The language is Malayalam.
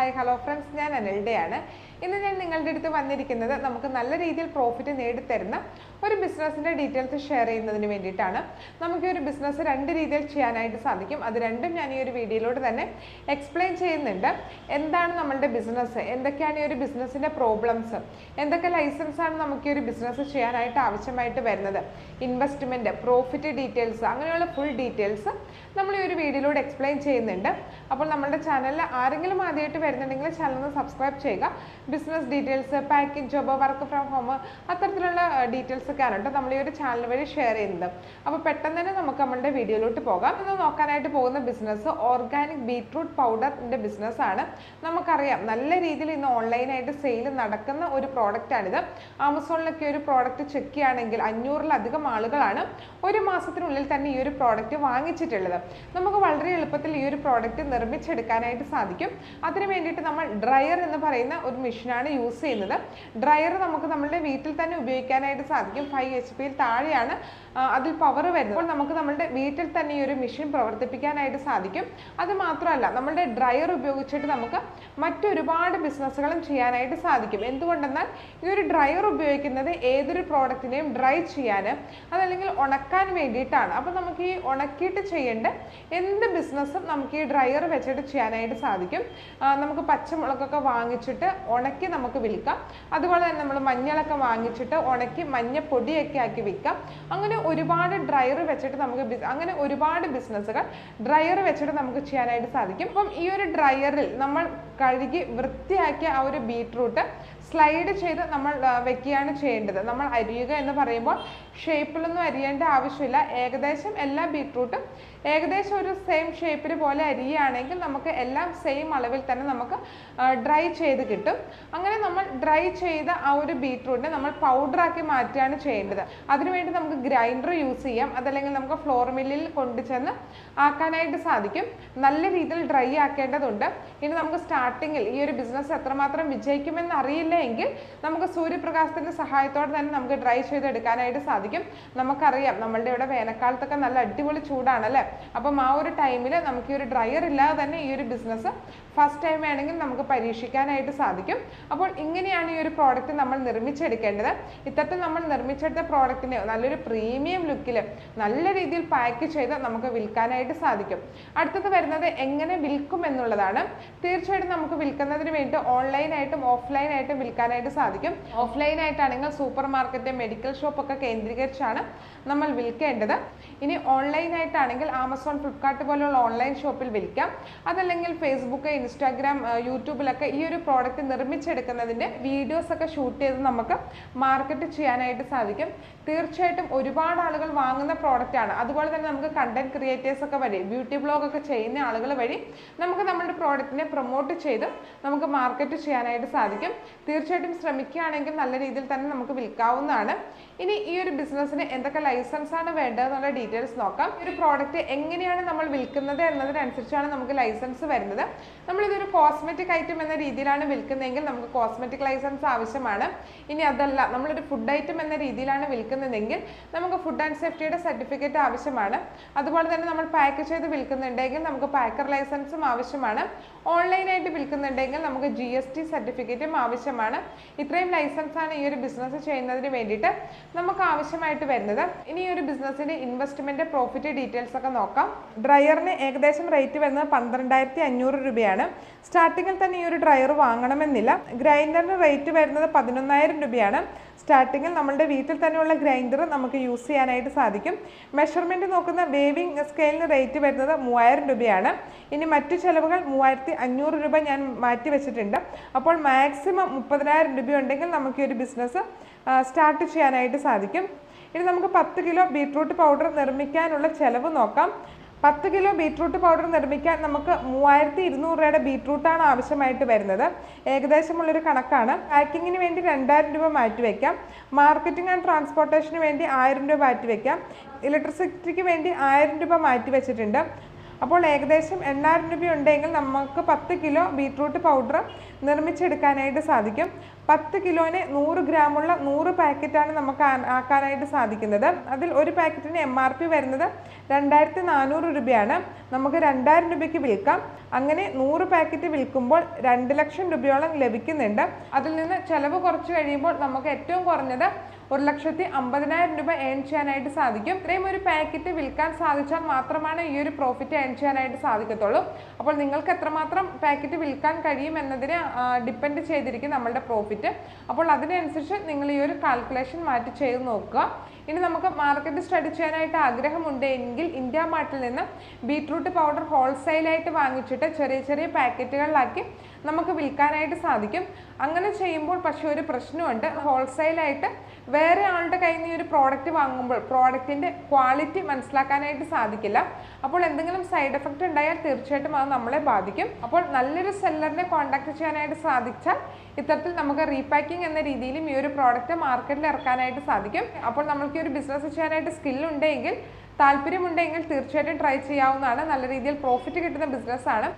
ഹായ് ഹലോ ഫ്രണ്ട്സ് ഞാൻ അനിൽഡയാണ്. ഇന്ന് ഞാൻ നിങ്ങളുടെ അടുത്ത് വന്നിരിക്കുന്നത് നമുക്ക് നല്ല രീതിയിൽ പ്രോഫിറ്റ് നേടിത്തരുന്ന ഒരു ബിസിനസ്സിന്റെ ഡീറ്റെയിൽസ് ഷെയർ ചെയ്യുന്നതിന് വേണ്ടിയിട്ടാണ്. നമുക്ക് ഒരു ബിസിനസ് രണ്ട് രീതിയിൽ ചെയ്യാനായിട്ട് സാധിക്കും. അത് രണ്ടും ഞാൻ ഈ ഒരു വീഡിയോയിലൂടെ തന്നെ എക്സ്പ്ലെയിൻ ചെയ്യുന്നുണ്ട്. എന്താണ് നമ്മളുടെ ബിസിനസ് എന്തൊക്കെയാണ് ഈ ഒരു ബിസിനസ്സിന്റെ പ്രോബ്ലംസ് എന്തൊക്കെ ലൈസൻസാണ് നമുക്ക് ഈ ഒരു ബിസിനസ് ചെയ്യാനായിട്ട് ആവശ്യമായിട്ട് വരുന്നത്? ഇൻവെസ്റ്റ്മെന്റ് പ്രോഫിറ്റ് ഡീറ്റെയിൽസ് അങ്ങനെയുള്ള ഫുൾ ഡീറ്റെയിൽസ് നമ്മൾ ഈ ഒരു വീഡിയോയിലൂടെ എക്സ്പ്ലെയിൻ ചെയ്യുന്നുണ്ട്. അപ്പോൾ നമ്മുടെ ചാനലിൽ ആരെങ്കിലും ആദ്യമായിട്ട് വരുന്നുണ്ടെങ്കിൽ ചാനൽ സബ്സ്ക്രൈബ് ചെയ്യുക. Business details package job work from home അത്തരത്തിലുള്ള ഡീറ്റെയിൽസ് ഒക്കെ ആണ് കേട്ടോ നമ്മൾ ഈ ഒരു ചാനൽ വഴി ഷെയർ ചെയ്യുന്നത്. അപ്പോൾ പെട്ടെന്ന് തന്നെ നമുക്ക് നമ്മളുടെ വീഡിയോയിലോട്ട് പോകാം. ഇന്ന് നോക്കാനായിട്ട് പോകുന്ന ബിസിനസ് ഓർഗാനിക് ബീട്രൂട്ട് പൗഡറിന്റെ ബിസിനസ് ആണ്. നമുക്കറിയാം നല്ല രീതിയിൽ ഇന്ന് ഓൺലൈനായിട്ട് സെയിൽ നടക്കുന്ന ഒരു പ്രോഡക്റ്റ് ആണിത്. ആമസോണിലൊക്കെ ഒരു പ്രോഡക്റ്റ് ചെക്ക് ചെയ്യുകയാണെങ്കിൽ അഞ്ഞൂറിലധികം ആളുകളാണ് ഒരു മാസത്തിനുള്ളിൽ തന്നെ ഈ ഒരു പ്രോഡക്റ്റ് വാങ്ങിച്ചിട്ടുള്ളത്. നമുക്ക് വളരെ എളുപ്പത്തിൽ ഈ ഒരു പ്രോഡക്റ്റ് നിർമ്മിച്ചെടുക്കാനായിട്ട് സാധിക്കും. അതിന് വേണ്ടിയിട്ട് നമ്മൾ ഡ്രയർ എന്ന് പറയുന്ന ഒരു മെഷീനാണ് യൂസ് ചെയ്യുന്നത്. ഡ്രയർ നമുക്ക് നമ്മളുടെ വീട്ടിൽ തന്നെ ഉപയോഗിക്കാനായിട്ട് സാധിക്കും. ഫൈവ് എച്ച് പിയിൽ താഴെയാണ് അതിൽ പവർ വരുന്നത്. അപ്പോൾ നമുക്ക് നമ്മുടെ വീട്ടിൽ തന്നെ ഈ ഒരു മെഷീൻ പ്രവർത്തിപ്പിക്കാനായിട്ട് സാധിക്കും. അത് മാത്രമല്ല നമ്മളുടെ ഡ്രയർ ഉപയോഗിച്ചിട്ട് നമുക്ക് മറ്റൊരുപാട് ബിസിനസ്സുകളും ചെയ്യാനായിട്ട് സാധിക്കും. എന്തുകൊണ്ടെന്നാൽ ഈ ഒരു ഡ്രയർ ഉപയോഗിക്കുന്നത് ഏതൊരു പ്രോഡക്റ്റിനെയും ഡ്രൈ ചെയ്യാൻ അതല്ലെങ്കിൽ ഉണക്കാൻ വേണ്ടിയിട്ടാണ്. അപ്പോൾ നമുക്ക് ഈ ഉണക്കിയിട്ട് ചെയ്യേണ്ട എന്ത് ബിസിനസ്സും നമുക്ക് ഈ ഡ്രയർ വെച്ചിട്ട് ചെയ്യാനായിട്ട് സാധിക്കും. നമുക്ക് പച്ചമുളകൊക്കെ വാങ്ങിച്ചിട്ട് ഉണക്കി നമുക്ക് വിൽക്കാം. അതുപോലെ തന്നെ നമ്മൾ മഞ്ഞളൊക്കെ വാങ്ങിച്ചിട്ട് ഉണക്കി മഞ്ഞപ്പൊടിയൊക്കെ ആക്കി വിൽക്കാം. അങ്ങനെ ഒരുപാട് ഡ്രയർ വെച്ചിട്ട് നമുക്ക് അങ്ങനെ ഒരുപാട് ബിസിനസ്സുകൾ ഡ്രയർ വെച്ചിട്ട് നമുക്ക് ചെയ്യാനായിട്ട് സാധിക്കും. അപ്പം ഈ ഒരു ഡ്രയറിൽ നമ്മൾ കഴുകി വൃത്തിയാക്കിയ ആ ഒരു ബീട്രൂട്ട് സ്ലൈഡ് ചെയ്ത് നമ്മൾ വെക്കുകയാണ് ചെയ്യേണ്ടത്. നമ്മൾ അരിയുക എന്ന് പറയുമ്പോൾ ഷേപ്പിലൊന്നും അരിയേണ്ട ആവശ്യമില്ല. ഏകദേശം എല്ലാ ബീട്രൂട്ടും ഏകദേശം ഒരു സെയിം ഷേപ്പിൽ പോലെ അരിയുകയാണെങ്കിൽ നമുക്ക് എല്ലാം സെയിം അളവിൽ തന്നെ നമുക്ക് ഡ്രൈ ചെയ്ത് കിട്ടും. അങ്ങനെ നമ്മൾ ഡ്രൈ ചെയ്ത ആ ഒരു ബീട്രൂട്ടിനെ നമ്മൾ പൗഡറാക്കി മാറ്റുകയാണ് ചെയ്യേണ്ടത്. അതിനുവേണ്ടി നമുക്ക് ഗ്രൈൻഡർ യൂസ് ചെയ്യാം. അതല്ലെങ്കിൽ നമുക്ക് ഫ്ലോർ മില്ലിൽ കൊണ്ടുചെന്ന് ആക്കാനായിട്ട് സാധിക്കും. നല്ല രീതിയിൽ ഡ്രൈ ആക്കേണ്ടതുണ്ട്. ഇനി നമുക്ക് സ്റ്റാർട്ടിങ്ങിൽ ഈ ഒരു ബിസിനസ് എത്രമാത്രം വിജയിക്കുമെന്ന് അറിയില്ല. എങ്കിൽ നമുക്ക് സൂര്യപ്രകാശത്തിന്റെ സഹായത്തോടെ തന്നെ നമുക്ക് ഡ്രൈ ചെയ്തെടുക്കാനായിട്ട് സാധിക്കും. നമുക്കറിയാം നമ്മളുടെ ഇവിടെ വേനൽക്കാലത്തൊക്കെ നല്ല അടിപൊളി ചൂടാണ് അല്ലേ അപ്പം ആ ഒരു ടൈമിൽ നമുക്ക് ഈ ഒരു ഡ്രയർ ഇല്ലാതെ തന്നെ ഈ ഒരു ബിസിനസ് ഫസ്റ്റ് ടൈം വേണമെങ്കിൽ നമുക്ക് പരീക്ഷിക്കാനായിട്ട് സാധിക്കും. അപ്പോൾ ഇങ്ങനെയാണ് ഈ ഒരു പ്രോഡക്റ്റ് നമ്മൾ നിർമ്മിച്ചെടുക്കേണ്ടത്. ഇത്തരത്തിൽ നമ്മൾ നിർമ്മിച്ചെടുത്ത പ്രോഡക്റ്റിനെ നല്ലൊരു പ്രീമിയം ലുക്കിൽ നല്ല രീതിയിൽ പാക്ക് ചെയ്ത് നമുക്ക് വിൽക്കാനായിട്ട് സാധിക്കും. അടുത്തത് വരുന്നത് എങ്ങനെ വിൽക്കും എന്നുള്ളതാണ്. തീർച്ചയായിട്ടും നമുക്ക് വിൽക്കുന്നതിന് വേണ്ടി ഓൺലൈനായിട്ടും ഓഫ്ലൈനായിട്ടും വിൽക്കാനായിട്ട് സാധിക്കും. ഓഫ്ലൈൻ ആയിട്ടാണെങ്കിൽ സൂപ്പർ മാർക്കറ്റ് മെഡിക്കൽ ഷോപ്പ് ഒക്കെ കേന്ദ്രീകരിച്ചാണ് നമ്മൾ വിൽക്കേണ്ടത്. ഇനി ഓൺലൈൻ ആയിട്ടാണെങ്കിൽ ആമസോൺ ഫ്ലിപ്കാർട്ട് പോലുള്ള ഓൺലൈൻ ഷോപ്പിൽ വിൽക്കാം. അതല്ലെങ്കിൽ ഫേസ്ബുക്ക് ഇൻസ്റ്റാഗ്രാം യൂട്യൂബിലൊക്കെ ഈ ഒരു പ്രോഡക്റ്റ് നിർമ്മിച്ചെടുക്കുന്നതിന്റെ വീഡിയോസ് ഒക്കെ ഷൂട്ട് ചെയ്ത് നമുക്ക് മാർക്കറ്റ് ചെയ്യാനായിട്ട് സാധിക്കും. തീർച്ചയായിട്ടും ഒരുപാട് ആളുകൾ വാങ്ങുന്ന പ്രോഡക്റ്റാണ് അതുപോലെ തന്നെ നമുക്ക് കണ്ടന്റ് ക്രിയേറ്റേഴ്സ് ഒക്കെ വഴി ബ്യൂട്ടി ബ്ലോഗ് ഒക്കെ ചെയ്യുന്ന ആളുകൾ വഴി നമുക്ക് നമ്മുടെ പ്രോഡക്റ്റിനെ പ്രൊമോട്ട് ചെയ്ത് നമുക്ക് മാർക്കറ്റ് ചെയ്യാനായിട്ട് സാധിക്കും. തീർച്ചയായിട്ടും ശ്രമിക്കുകയാണെങ്കിൽ നല്ല രീതിയിൽ തന്നെ നമുക്ക് വിൽക്കാവുന്നതാണ്. ഇനി ഈ ഒരു ബിസിനസ്സിന് എന്തൊക്കെ ലൈസൻസ് ആണ് വേണ്ടതെന്നുള്ള ഡീറ്റെയിൽസ് നോക്കാം. ഈ ഒരു പ്രോഡക്റ്റ് എങ്ങനെയാണ് നമ്മൾ വിൽക്കുന്നത് എന്നതിനനുസരിച്ചാണ് നമുക്ക് ലൈസൻസ് വരുന്നത്. നമ്മൾ ഇതൊരു കോസ്മെറ്റിക് ഐറ്റം എന്ന രീതിയിലാണ് വിൽക്കുന്നതെങ്കിൽ നമുക്ക് കോസ്മെറ്റിക് ലൈസൻസ് ആവശ്യമാണ്. ഇനി അതല്ല നമ്മളൊരു ഫുഡ് ഐറ്റം എന്ന രീതിയിലാണ് വിൽക്കുന്നതെങ്കിൽ നമുക്ക് ഫുഡ് ആൻഡ് സേഫ്റ്റിയുടെ സർട്ടിഫിക്കറ്റ് ആവശ്യമാണ്. അതുപോലെ തന്നെ നമ്മൾ പാക്ക് ചെയ്ത് വിൽക്കുന്നുണ്ടെങ്കിൽ നമുക്ക് പാക്കർ ലൈസൻസും ആവശ്യമാണ്. ഓൺലൈനായിട്ട് വിൽക്കുന്നുണ്ടെങ്കിൽ നമുക്ക് ജി എസ് ടി സർട്ടിഫിക്കറ്റും ആവശ്യമാണ്. ഇത്രയും ലൈസൻസ് ആണ് ഈ ഒരു ബിസിനസ് ചെയ്യുന്നതിന് വേണ്ടിയിട്ട് നമുക്ക് ആവശ്യമായിട്ട് വരുന്നത്. ഇനി ഈ ഒരു ബിസിനസ്സിന്റെ ഇൻവെസ്റ്റ്മെന്റ് പ്രോഫിറ്റ് ഡീറ്റെയിൽസ് ഒക്കെ നോക്കാം. ഡ്രയറിന് ഏകദേശം റേറ്റ് വരുന്നത് പന്ത്രണ്ടായിരത്തി അഞ്ഞൂറ് രൂപയാണ്. സ്റ്റാർട്ടിങ്ങിൽ തന്നെ ഈ ഒരു ഡ്രയർ വാങ്ങണമെന്നില്ല. ഗ്രൈൻഡറിന് റേറ്റ് വരുന്നത് പതിനൊന്നായിരം രൂപയാണ്. സ്റ്റാർട്ടിങ്ങിൽ നമ്മളുടെ വീട്ടിൽ തന്നെയുള്ള ഗ്രൈൻഡർ നമുക്ക് യൂസ് ചെയ്യാനായിട്ട് സാധിക്കും. മെഷർമെന്റ് നോക്കുന്ന വേവിങ് സ്കെയിലിന് റേറ്റ് വരുന്നത് മൂവായിരം രൂപയാണ്. ഇനി മറ്റു ചിലവുകൾ മൂവായിരത്തി അഞ്ഞൂറ് രൂപ ഞാൻ മാറ്റി വെച്ചിട്ടുണ്ട്. അപ്പോൾ മാക്സിമം മുപ്പതിനായിരം രൂപ ഉണ്ടെങ്കിൽ നമുക്ക് ഈ ഒരു ബിസിനസ് സ്റ്റാർട്ട് ചെയ്യാനായിട്ട് സാധിക്കും. ഇനി നമുക്ക് പത്ത് കിലോ ബീട്രൂട്ട് പൗഡർ നിർമ്മിക്കാനുള്ള ചിലവ് നോക്കാം. പത്ത് കിലോ ബീട്രൂട്ട് പൗഡർ നിർമ്മിക്കാൻ നമുക്ക് മൂവായിരത്തി ഇരുന്നൂറ് രൂപയുടെ ബീട്രൂട്ടാണ് ആവശ്യമായിട്ട് വരുന്നത്. ഏകദേശമുള്ളൊരു കണക്കാണ്. പാക്കിങ്ങിന് വേണ്ടി രണ്ടായിരം രൂപ മാറ്റി വയ്ക്കാം മാർക്കറ്റിംഗ് ആൻഡ് ട്രാൻസ്പോർട്ടേഷന് വേണ്ടി ആയിരം രൂപ മാറ്റി വയ്ക്കാം ഇലക്ട്രിസിറ്റിക്ക് വേണ്ടി ആയിരം രൂപ മാറ്റി വെച്ചിട്ടുണ്ട്. അപ്പോൾ ഏകദേശം എണ്ണായിരം രൂപ ഉണ്ടെങ്കിൽ നമുക്ക് പത്ത് കിലോ ബീട്രൂട്ട് പൗഡർ നിർമ്മിച്ചെടുക്കാനായിട്ട് സാധിക്കും. പത്ത് കിലോന് നൂറ് ഗ്രാമുള്ള നൂറ് പാക്കറ്റാണ് നമുക്ക് ആക്കാനായിട്ട് സാധിക്കുന്നത്. അതിൽ ഒരു പാക്കറ്റിന് എം ആർ പി വരുന്നത് രണ്ടായിരത്തി നാനൂറ് രൂപയാണ്. നമുക്ക് രണ്ടായിരം രൂപയ്ക്ക് വിൽക്കാം. അങ്ങനെ നൂറ് പാക്കറ്റ് വിൽക്കുമ്പോൾ രണ്ട് ലക്ഷം രൂപയോളം ലഭിക്കുന്നുണ്ട്. അതിൽ നിന്ന് ചിലവ് കുറച്ച് കഴിയുമ്പോൾ നമുക്ക് ഏറ്റവും കുറഞ്ഞത് ഒരു ലക്ഷത്തി അമ്പതിനായിരം രൂപ ഏൺ ചെയ്യാനായിട്ട് സാധിക്കും. ഇത്രയും ഒരു പാക്കറ്റ് വിൽക്കാൻ സാധിച്ചാൽ മാത്രമാണ് ഈ ഒരു പ്രോഫിറ്റ് ഏൺ ചെയ്യാനായിട്ട് സാധിക്കത്തുള്ളൂ. അപ്പോൾ നിങ്ങൾക്ക് എത്രമാത്രം പാക്കറ്റ് വിൽക്കാൻ കഴിയും എന്നതിനെ ഡിപ്പെൻഡ് ചെയ്തിരിക്കും നമ്മളുടെ പ്രോഫിറ്റ് അപ്പോൾ അതിനനുസരിച്ച് നിങ്ങൾ ഈ ഒരു കാൽക്കുലേഷൻ മാറ്റി ചെയ്ത് നോക്കുക. ഇനി നമുക്ക് മാർക്കറ്റ് സ്റ്റഡി ചെയ്യാനായിട്ട് ആഗ്രഹമുണ്ട് എങ്കിൽ ഇന്ത്യ മാർട്ടിൽ നിന്ന് ബീട്രൂട്ട് പൗഡർ ഹോൾസെയിലായിട്ട് വാങ്ങിച്ചിട്ട് ചെറിയ ചെറിയ പാക്കറ്റുകളിലാക്കി നമുക്ക് വിൽക്കാനായിട്ട് സാധിക്കും. അങ്ങനെ ചെയ്യുമ്പോൾ പക്ഷേ ഒരു പ്രശ്നമുണ്ട്. ഹോൾസെയിലായിട്ട് വേറെ ആളുടെ കയ്യിൽ നിന്ന് ഈ ഒരു പ്രോഡക്റ്റ് വാങ്ങുമ്പോൾ പ്രോഡക്റ്റിന്റെ ക്വാളിറ്റി മനസ്സിലാക്കാനായിട്ട് സാധിക്കില്ല. അപ്പോൾ എന്തെങ്കിലും സൈഡ് എഫക്റ്റ് ഉണ്ടായാൽ തീർച്ചയായിട്ടും അത് നമ്മളെ ബാധിക്കും. അപ്പോൾ നല്ലൊരു സെല്ലറിനെ കോൺടാക്ട് ചെയ്യാനായിട്ട് സാധിച്ചാൽ ഇത്തരത്തിൽ നമുക്ക് റീപാക്കിംഗ് എന്ന രീതിയിലും ഈ ഒരു പ്രോഡക്റ്റ് മാർക്കറ്റിൽ ഇറക്കാനായിട്ട് സാധിക്കും. അപ്പോൾ നമുക്ക് ഈ ഒരു ബിസിനസ് ചെയ്യാനായിട്ട് സ്കിൽ ഉണ്ടെങ്കിൽ താല്പര്യമുണ്ടെങ്കിൽ തീർച്ചയായിട്ടും ട്രൈ ചെയ്യാവുന്നതാണ്. നല്ല രീതിയിൽ പ്രോഫിറ്റ് കിട്ടുന്ന ബിസിനസ്സാണ്